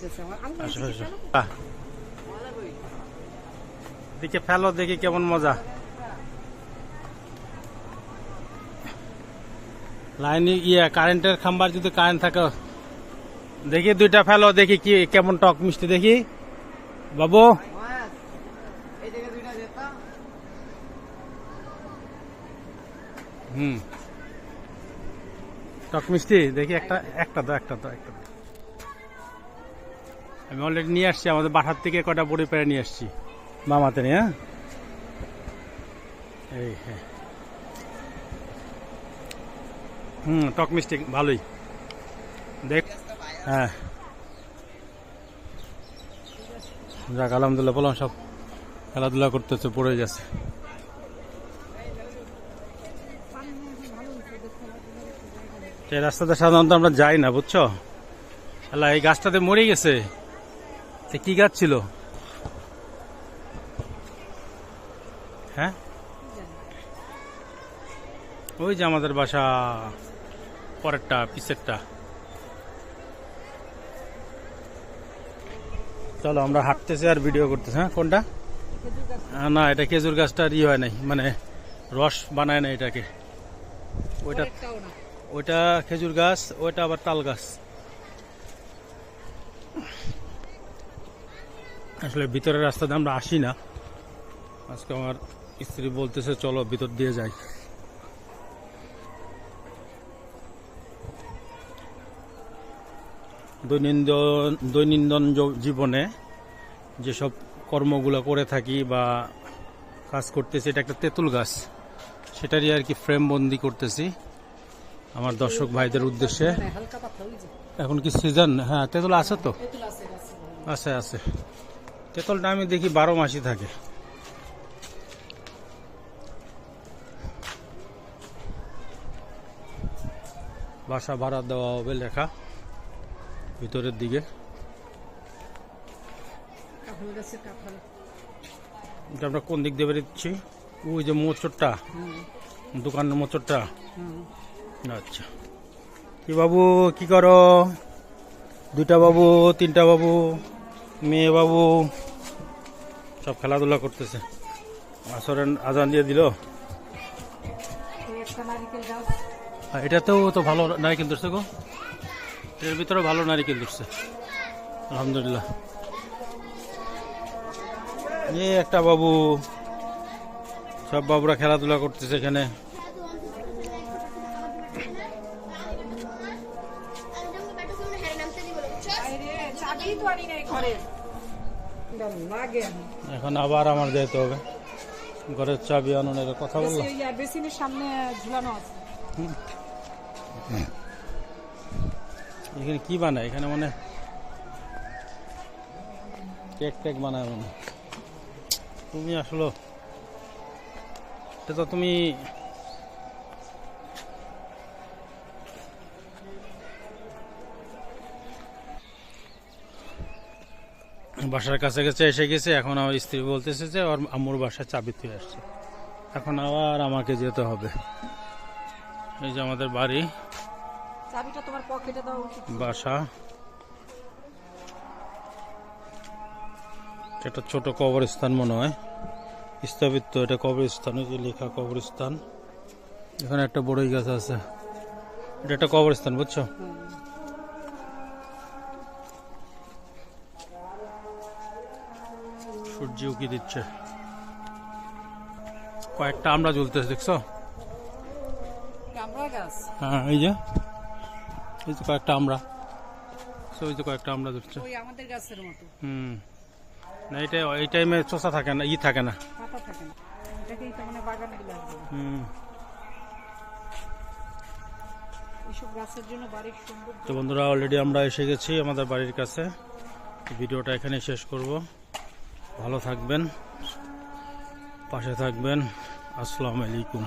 চলতেছে আমার দিকে ফেলো। দেখি কেমন মজা। লাইন ইয়ে কারেন্টের খাম্বার যদি কারেন্ট থাকে দেখি দুইটা ফেলো দেখি কি কেমন টক মিষ্টি দেখি। বাবু। হুম। টক মিষ্টি দেখি একটা একটা দাও একটা দাও একটা দাও। আমি অলরেডি নিয়ে আসছি, আমাদের বাসার থেকে কটা বড়ি পেরে নিয়ে আসছি। মামাতে নিয়ে হ্যাঁ? এই হ্যাঁ। হুম, টক মিষ্টি ভালোই। দেখ হ্যাঁ। যাক, আলহামদুলিল্লাহ, বললাম সব খেলাধুলা করতেছে, পড়ে যাচ্ছে এই রাস্তাতে সাধারণত আমরা যাই না, বুঝছ? এই গাছটাতে মরে গেছে। কি গাছ ছিল? হ্যাঁ? ওই যে আমাদের বাসা পরেরটা পিছেরটা চলো আমরা হাঁটতেছি আর ভিডিও করতেছি হ্যাঁ? কোনটা? না এটা খেজুর গাছটার ই হয় নাই মানে রস বানায় না এটাকে। ওইটা ওইটা খেজুর গাছ ওইটা আবার তাল গাছ। আসলে ভিতরের রাস্তাতে আমরা আসি না। আজকে আমার স্ত্রী বলতেছে চলো ভিতর দিয়ে যাই। দৈনন্দিন দৈনন্দিন জীবনে যেসব কর্মগুলো করে থাকি বা কাজ করতেছি এটা একটা তেঁতুল গাছ। সেটারই আর কি ফ্রেম বন্দি করতেছি আমার দর্শক ভাইদের উদ্দেশ্যে। এখন কি সিজন হ্যাঁ তেঁতুল আছে তো। আছে আছে। তেঁতুলটা আমি দেখি বারো মাসই থাকে। বাসা ভাড়া দেওয়া হবে লেখা ভিতরের দিকে। এটা আমরা কোন দিক দিয়ে বেরোচ্ছি? ওই যে মোচরটা দোকানের মোচরটা। আচ্ছা। কি বাবু কি করো? দুইটা বাবু তিনটা বাবু মেয়ে বাবু। সব খেলাধুলা করতেছে। আসরের আজান দিয়ে দিল। এটাতেও তো ভালো নারিকেল ধরছে গো। এর ভিতরে ভালো নারিকেল ধরছে। আলহামদুলিল্লাহ। এই একটা বাবু, সব বাবুরা খেলাধুলা করতেছে এখানে। চাবি এখন আবার আমার যেতে হবে। ঘরের চাবি আননের কথা বললাম। বেসিনের সামনে ঝুলানো আছে। এখানে কি বানায়? এখানে মানে কেক টেক বানায় মানে তুমি আসলো। এটা তো তুমি বাসার কাছে কাছে এসে গেছে। এখন আমার স্ত্রী বলতেছে যে ওর আম্মুর বাসায় চাবি তুই আসছে। এখন আবার আমাকে যেতে হবে। এই যে আমাদের বাড়ি। চাবিটা তোমার পকেটে উচিত বাসা। এটা ছোট কবরস্থান মনে হয়। স্থাপিত এটা কবরস্থান যে লেখা কবরস্থান। এখানে একটা বড়ই গাছ আছে। এটা একটা কবরস্থান বুঝছ? সূর্য উকি দিচ্ছে। কয়েকটা আমরা জ্বলতেছে দেখছ? হ্যাঁ এই যে। এই যে কয়েকটা আমরা। ওই যে কয়েকটা আমরা জ্বলছে ওই আমাদের গাছের মতো। হুম। না এটা এই টাইমে চোষা থাকে না ই থাকে না। থাকে না। এটাকেই তো মানে বাগান হুম। তো বন্ধুরা অলরেডি আমরা এসে গেছি আমাদের বাড়ির কাছে। ভিডিওটা এখানে শেষ করব। ভালো থাকবেন পাশে থাকবেন। আসসালামু আলাইকুম।